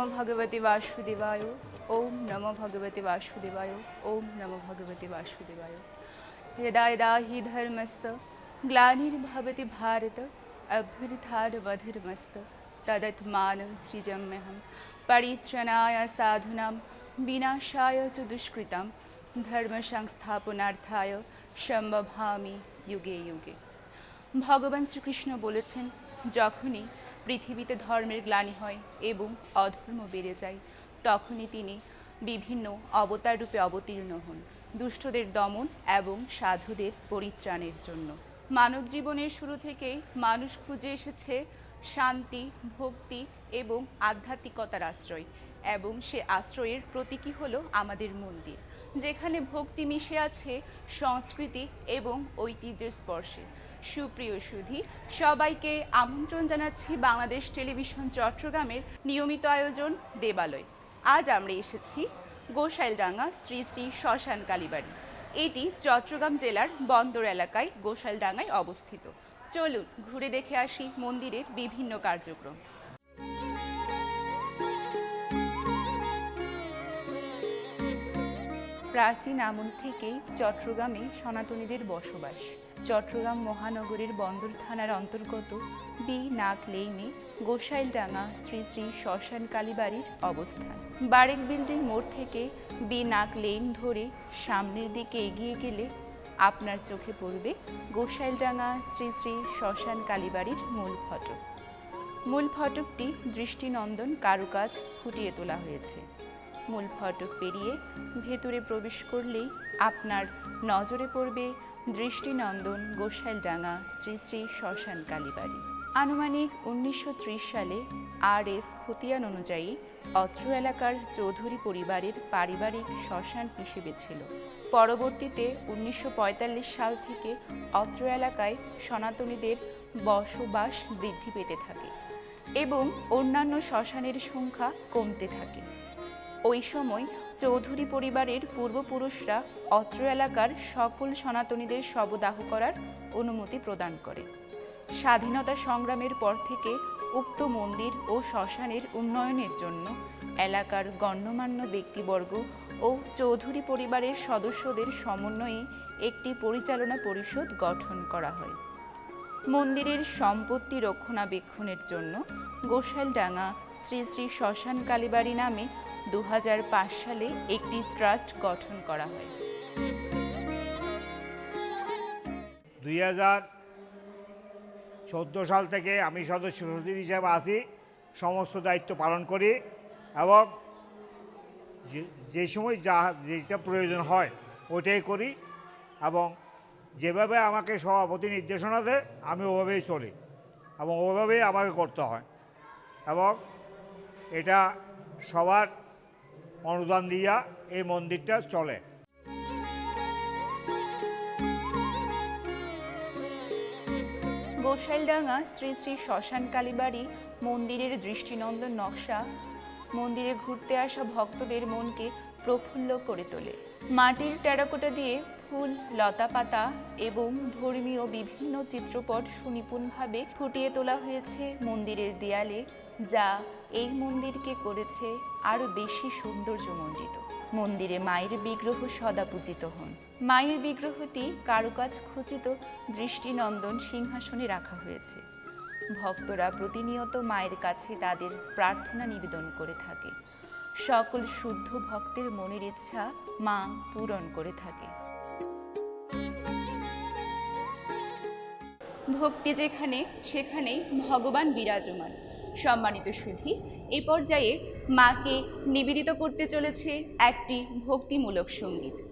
নমো ভগবতে বাসুদেবায় ওম নমো ভগবতে বাসুদেবায় ওম নমো ভগবতে বাসুদেবায় यदा यदा हि धर्मस्य ग्लानिर्भवति भारत अभ्युत्थानवधर्मस्त तदत्मानं सृजम्यहं परित्रणाय साधूनां विनाशाय च दुष्कृतं ধর্মসংস্থাপনার্থায় সম্ভবামি যুগে যুগে ভগবান শ্রীকৃষ্ণ বলেছেন যখনই পৃথিবীতে ধর্মের গ্লানি হয় এবং অধর্ম বেড়ে যায়, তখনই তিনি বিভিন্ন অবতার রূপে অবতীর্ণ হন, দুষ্টদের দমন এবং সাধুদের পরিত্রাণের জন্য। মানব জীবনের শুরু থেকেই মানুষ খুঁজে এসেছে শান্তি, ভক্তি এবং আধ্যাত্মিকতার আশ্রয় এবং সে আশ্রয়ের প্রতীকী হলো আমাদের মন্দির। যেখানে ভক্তি মিশে আছে সংস্কৃতি এবং ঐতিহ্যের স্পর্শে। সুপ্রিয় সুধি, সবাইকে আমন্ত্রণ জানাচ্ছি বাংলাদেশ টেলিভিশন চট্টগ্রামের নিয়মিত আয়োজন দেবালয়। আজ আমরা এসেছি গোসাইলডাঙ্গা শ্রী শ্রী শ্মশান কালীবাড়ি। এটি চট্টগ্রাম জেলার বন্দর এলাকায় গোসাইলডাঙ্গায় অবস্থিত। চলুন ঘুরে দেখে আসি মন্দিরের বিভিন্ন কার্যক্রম। প্রাচীন আমল থেকেই চট্টগ্রামে সনাতনীদের বসবাস। চট্টগ্রাম মহানগরীর বন্দর থানার অন্তর্গত বি নাক লেইনে গোসাইলডাঙ্গা শ্রী শ্রী শ্মশান কালীবাড়ির অবস্থান। বারেক বিল্ডিং মোড় থেকে বি নাক লেইন ধরে সামনের দিকে এগিয়ে গেলে আপনার চোখে পড়বে গোসাইলডাঙ্গা শ্রী শ্রী শ্মশান কালীবাড়ির মূল ফটক। মূল ফটকটি দৃষ্টিনন্দন কারুকাজ ফুটিয়ে তোলা হয়েছে। মূল ফটক পেরিয়ে ভেতরে প্রবেশ করলেই আপনার নজরে পড়বে দৃষ্টিনন্দন গোসাইলডাঙ্গা শ্রী শ্রী শ্মশান কালীবাড়ি। আনুমানিক উনিশশো ত্রিশ সালে আর এস খতিয়ান অনুযায়ী অত্র এলাকার চৌধুরী পরিবারের পারিবারিক শ্মশান হিসেবে ছিল। পরবর্তীতে উনিশশো পঁয়তাল্লিশ সাল থেকে অত্র এলাকায় সনাতনীদের বসবাস বৃদ্ধি পেতে থাকে এবং অন্যান্য শ্মশানের সংখ্যা কমতে থাকে। ওই সময় চৌধুরী পরিবারের পূর্বপুরুষরা অত্র এলাকার সকল সনাতনীদের শবদাহ করার অনুমতি প্রদান করে। স্বাধীনতা সংগ্রামের পর থেকে উক্ত মন্দির ও শ্মশানের উন্নয়নের জন্য এলাকার গণ্যমান্য ব্যক্তিবর্গ ও চৌধুরী পরিবারের সদস্যদের সমন্বয়ে একটি পরিচালনা পরিষদ গঠন করা হয়। মন্দিরের সম্পত্তি রক্ষণাবেক্ষণের জন্য গোসাইলডাঙ্গা শ্রী শ্রী শ্মশান কালীবাড়ি নামে দু হাজার পাঁচ সালে একটি ট্রাস্ট গঠন করা হয়। দুই হাজার চোদ্দ সাল থেকে আমি সদস্য সচিব হিসাবে আছি, সমস্ত দায়িত্ব পালন করি এবং যে- সময় যা, যেটা প্রয়োজন হয় ওইটাই করি এবং যেভাবে আমাকে সভাপতি নির্দেশনা দেয়, আমি ওভাবেই চলি এবং ওভাবেই আমাকে করতে হয় এবং এটা সবার অনুদান দিয়া এই মন্দিরটা চলে। গোসাইলডাঙ্গা শ্রী শ্রী শ্মশান কালীবাড়ি মন্দিরের দৃষ্টিনন্দন নকশা মন্দিরে ঘুরতে আসা ভক্তদের মনকে প্রফুল্ল করে তোলে। মাটির টেরাকোটা দিয়ে ফুল, লতা পাতা এবং ধর্মীয় বিভিন্ন চিত্রপট সুনিপুণভাবে ফুটিয়ে তোলা হয়েছে মন্দিরের দেয়ালে, যা এই মন্দিরকে করেছে আরও বেশি সৌন্দর্যমণ্ডিত। মন্দিরে মায়ের বিগ্রহ সদা পূজিত হন। মায়ের বিগ্রহটি কারুকাজ খচিত দৃষ্টিনন্দন সিংহাসনে রাখা হয়েছে। ভক্তরা প্রতিনিয়ত মায়ের কাছে তাদের প্রার্থনা নিবেদন করে থাকে। সকল শুদ্ধ ভক্তের মনের ইচ্ছা মা পূরণ করে থাকে। ভক্তি যেখানে, সেখানেই ভগবান বিরাজমান। সম্মানিত সুধি এই পর্যায়ে মাকে নিবেদিত করতে চলেছে একটি ভক্তিমূলক সংগীত।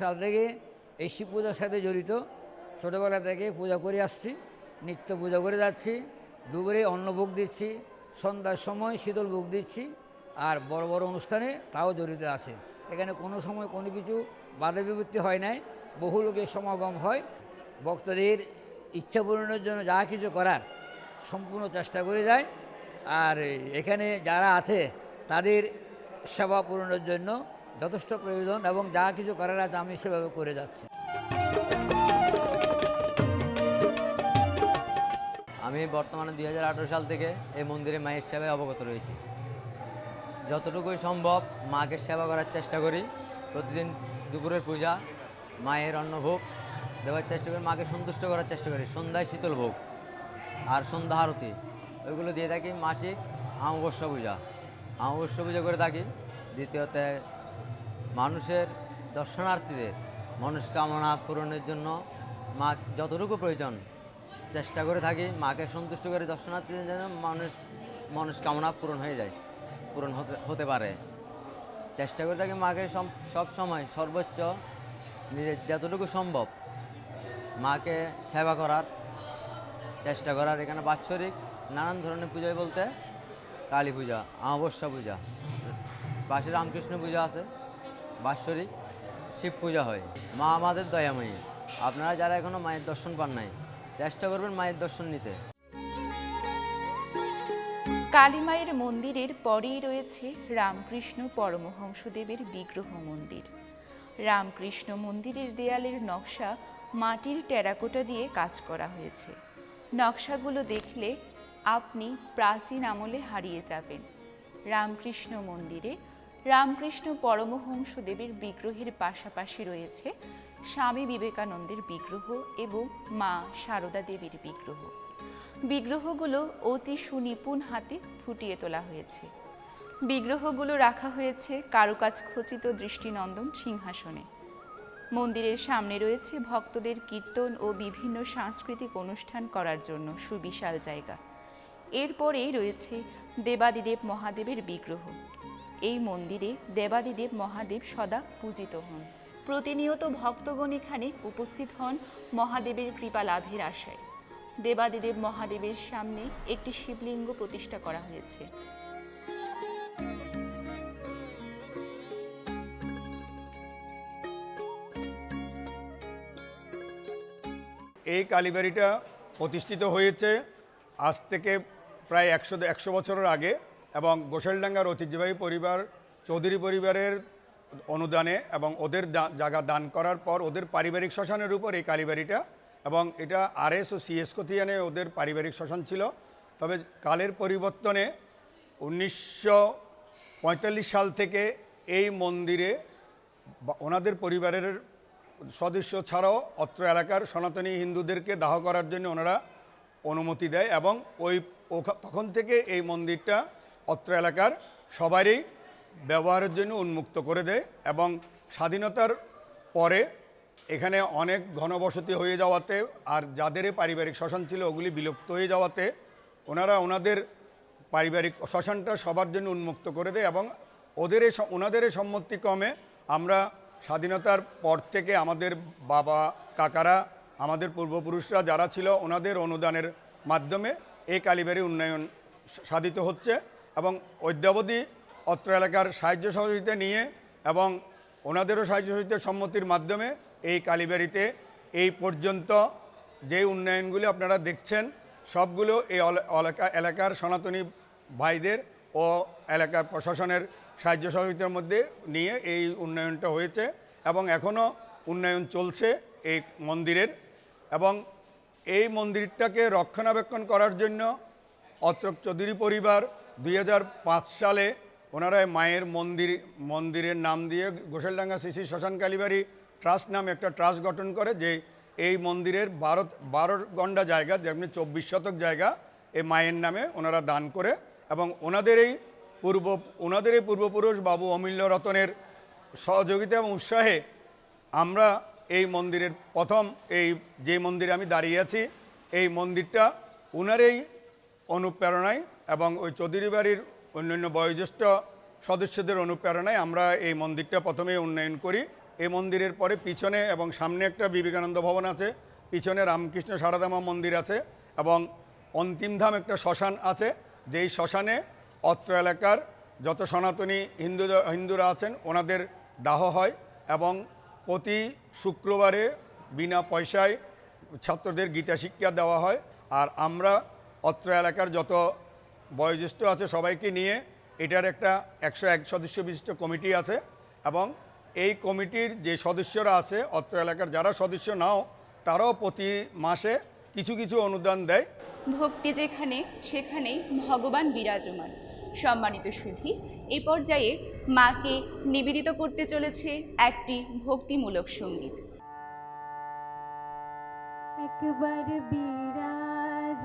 সাল থেকে এই শিব পূজার সাথে জড়িত। ছোটোবেলা থেকে পূজা করে আসছি, নিত্য পূজা করে যাচ্ছি, দুপুরে অন্নভোগ দিচ্ছি, সন্ধ্যার সময় শীতল ভোগ দিচ্ছি, আর বড় বড় অনুষ্ঠানে তাও জড়িত আছে। এখানে কোনো সময় কোনো কিছু বাধা বিপত্তি হয় নাই, বহু লোকের সমাগম হয়। ভক্তদের ইচ্ছা পূরণের জন্য যা কিছু করার সম্পূর্ণ চেষ্টা করে যায়। আর এখানে যারা আছে, তাদের সেবা পূরণের জন্য যথেষ্ট প্রয়োজন এবং যা কিছু করার আছে আমি সেভাবে করে যাচ্ছি। আমি বর্তমানে দু হাজার আঠেরো সাল থেকে এই মন্দিরে মায়ের সেবায় অবগত রয়েছি। যতটুকুই সম্ভব মাকে সেবা করার চেষ্টা করি। প্রতিদিন দুপুরের পূজা, মায়ের অন্নভোগ দেওয়ার চেষ্টা করি, মাকে সন্তুষ্ট করার চেষ্টা করি, সন্ধ্যায় শীতল ভোগ আর সন্ধ্যা আরতি, ওইগুলো দিয়ে থাকি মাসিক অমাবস্যা পূজা। অমাবস্যা পূজা করে থাকি, দ্বিতীয়তে মানুষের দর্শনার্থীদের মনস্কামনা পূরণের জন্য মা যতটুকু প্রয়োজন চেষ্টা করে থাকি, মাকে সন্তুষ্ট করে দর্শনার্থীদের যেন মানুষ মনস্কামনা পূরণ হয়ে যায়, পূরণ হতে হতে পারে। চেষ্টা করে থাকি মাকে সব- সময় সর্বোচ্চ নিজের যতটুকু সম্ভব মাকে সেবা করার, চেষ্টা করার। এখানে বাৎসরিক নানান ধরনের পূজায় বলতে কালী পূজা, অমাবস্যা পূজা, পাশে রামকৃষ্ণ পূজা আছে। বাৎসরিক শিব পূজা হয়। মা আমাদের দয়াময়ী। আপনারা যারা এখনও মায়ের দর্শন পান নাই, চেষ্টা করবেন মায়ের দর্শন নিতে। কালীমায়ের মন্দিরের পরেই রয়েছে রামকৃষ্ণ পরমহংসদেবের বিগ্রহ মন্দির। রামকৃষ্ণ মন্দিরের দেয়ালের নকশা মাটির টেরাকোটা দিয়ে কাজ করা হয়েছে। নকশাগুলো দেখলে আপনি প্রাচীন আমলে হারিয়ে যাবেন। রামকৃষ্ণ মন্দিরে রামকৃষ্ণ পরমহংসদেবের বিগ্রহের পাশাপাশি রয়েছে স্বামী বিবেকানন্দের বিগ্রহ এবং মা সারদা দেবীর বিগ্রহ। বিগ্রহগুলো অতি সুনিপুণ হাতে ফুটিয়ে তোলা হয়েছে। বিগ্রহগুলো রাখা হয়েছে কারুকাজ খচিত দৃষ্টিনন্দন সিংহাসনে। মন্দিরের সামনে রয়েছে ভক্তদের কীর্তন ও বিভিন্ন সাংস্কৃতিক অনুষ্ঠান করার জন্য সুবিশাল জায়গা। এরপরেই রয়েছে দেবাদিদেব মহাদেবের বিগ্রহ। এই মন্দিরে দেবাদিদেব মহাদেব সদা পূজিত হন। প্রতিনিয়ত ভক্তগণ এখানে উপস্থিত হন মহাদেবের কৃপা লাভের আশায়। দেবাদিদেব মহাদেবের সামনে একটি শিবলিঙ্গ প্রতিষ্ঠা করা হয়েছে। এই কালীবাড়িটা প্রতিষ্ঠিত হয়েছে আজ থেকে প্রায় একশো একশো বছরের আগে। এবং গোসাইলডাঙ্গার ঐতিহ্যবাহী পরিবার, চৌধুরী পরিবারের অনুদানে এবং ওদের জায়গা দান করার পর ওদের পারিবারিক শ্মশানের উপর এই কালীবাড়িটা এবং এটা আরএস ও সিএস কতিয়ানে ওদের পারিবারিক শ্মশান ছিল। তবে কালের পরিবর্তনে উনিশশো পঁয়তাল্লিশ সাল থেকে এই মন্দিরে ওনাদের পরিবারের সদস্য ছাড়াও অত্র এলাকার সনাতনী হিন্দুদেরকে দাহ করার জন্য ওনারা অনুমতি দেয় এবং ওই তখন থেকে এই মন্দিরটা অত্র এলাকার সবারই ব্যবহারের জন্য উন্মুক্ত করে দেয় এবং স্বাধীনতার পরে এখানে অনেক ঘনবসতি হয়ে যাওয়াতে আর যাদের পারিবারিক শ্মশান ছিল ওগুলি বিলুপ্ত হয়ে যাওয়াতে ওনারা ওনাদের পারিবারিক শ্মশানটা সবার জন্য উন্মুক্ত করে দেয় এবং ওদের ওনাদের সম্মতিক্রমে আমরা স্বাধীনতার পর থেকে আমাদের বাবা, কাকারা, আমাদের পূর্বপুরুষরা যারা ছিল ওনাদের অনুদানের মাধ্যমে এই কালীবাড়ি উন্নয়ন সাধিত হচ্ছে। এবং অদ্যাবধি অত্র এলাকার সাহায্য সহযোগিতা নিয়ে এবং ওনাদেরও সাহায্য সহযোগিতার সম্মতির মাধ্যমে এই কালীবাড়িতে এই পর্যন্ত যে উন্নয়নগুলি আপনারা দেখছেন, সবগুলো এই এলাকা এলাকার সনাতনী ভাইদের ও এলাকার প্রশাসনের সাহায্য সহযোগিতার মধ্যে নিয়ে এই উন্নয়নটা হয়েছে এবং এখনও উন্নয়ন চলছে এই মন্দিরের এবং এই মন্দিরটাকে রক্ষণাবেক্ষণ করার জন্য অত্র চৌধুরী পরিবার দুই হাজার পাঁচ সালে ওনারা মায়ের মন্দির, মন্দিরের নাম দিয়ে গোসালডাঙ্গা শ্রী শ্রী শ্মশান কালীবাড়ি ট্রাস্ট নামে একটা ট্রাস্ট গঠন করে যে এই মন্দিরের বারো বারো গন্ডা জায়গা, যেমনি চব্বিশ শতক জায়গা এই মায়ের নামে ওনারা দান করে এবং ওনাদের এই পূর্ব, ওনাদের এই পূর্বপুরুষ বাবু অমূল্য রতনের সহযোগিতা এবং উৎসাহে আমরা এই মন্দিরের প্রথম এই যে মন্দিরে আমি দাঁড়িয়ে আছি, এই মন্দিরটা ওনারই অনুপ্রেরণায় এবং ওই চৌধুরী বাড়ির অন্যান্য বয়োজ্যেষ্ঠ সদস্যদের অনুপ্রেরণায় আমরা এই মন্দিরটা প্রথমে উন্নয়ন করি। এই মন্দিরের পরে পিছনে এবং সামনে একটা বিবেকানন্দ ভবন আছে, পিছনে রামকৃষ্ণ সারদামা মন্দির আছে এবং অন্তিম ধাম একটা শ্মশান আছে। যেই শ্মশানে অত্র এলাকার যত সনাতনী হিন্দু, হিন্দুরা আছেন ওনাদের দাহ হয় এবং প্রতি শুক্রবারে বিনা পয়সায় ছাত্রদের গীতা শিক্ষা দেওয়া হয়। আর আমরা অত্র এলাকার যত বয়োজ্যেষ্ঠ আছে সবাইকে নিয়ে এটার একটা একশো এক সদস্য বিশিষ্ট কমিটি আছে এবং এই কমিটির যে সদস্যরা আছে অত্র এলাকার যারা সদস্য নাও তারাও প্রতি মাসে কিছু কিছু অনুদান দেয়। ভক্তি যেখানে সেখানেই ভগবান বিরাজমান। সম্মানিত সুধী এই পর্যায়ে মাকে নিবেদিত করতে চলেছে একটি ভক্তিমূলক সংগীত। একবার বিরাজ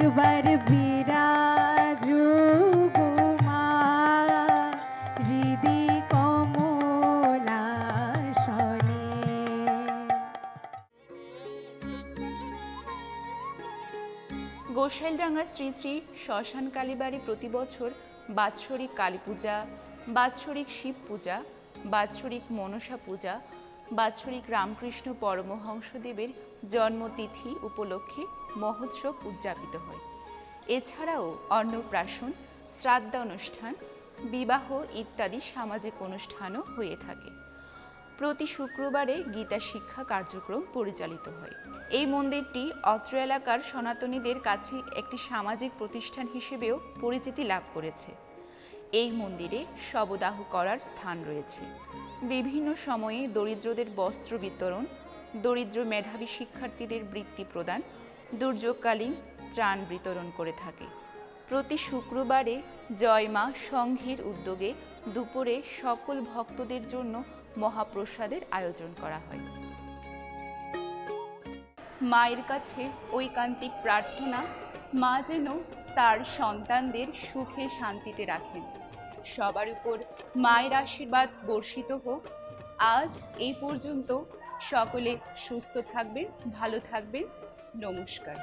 একবার গোসাইলডাঙ্গা শ্রী শ্রী শ্মশান কালীবাড়ি প্রতি বছর বাৎসরিক কালী পূজা, বাৎসরিক শিব পূজা, বাৎসরিক মনসা পূজা বাৎসরিক রামকৃষ্ণ পরমহংসদেবের জন্মতিথি উপলক্ষে মহোৎসব উদযাপিত হয়। এছাড়াও অন্নপ্রাশন, শ্রাদ্ধানুষ্ঠান, বিবাহ ইত্যাদি সামাজিক অনুষ্ঠানও হয়ে থাকে। প্রতি শুক্রবারে গীতা শিক্ষা কার্যক্রম পরিচালিত হয়। এই মন্দিরটি অত্র এলাকার সনাতনীদের কাছে একটি সামাজিক প্রতিষ্ঠান হিসেবেও পরিচিতি লাভ করেছে। এই মন্দিরে শবদাহ করার স্থান রয়েছে। বিভিন্ন সময়ে দরিদ্রদের বস্ত্র বিতরণ, দরিদ্র মেধাবী শিক্ষার্থীদের বৃত্তি প্রদান, দুর্যোগকালীন ত্রাণ বিতরণ করে থাকে। প্রতি শুক্রবারে জয়মা সংঘের উদ্যোগে দুপুরে সকল ভক্তদের জন্য মহাপ্রসাদের আয়োজন করা হয়। মায়ের কাছে ঐকান্তিক প্রার্থনা, মা যেন তার সন্তানদের সুখে শান্তিতে রাখেন। সবার উপর মায়ের আশীর্বাদ বর্ষিত হোক। আজ এই পর্যন্ত সকলে সুস্থ থাকবেন, ভালো থাকবেন। নমস্কার।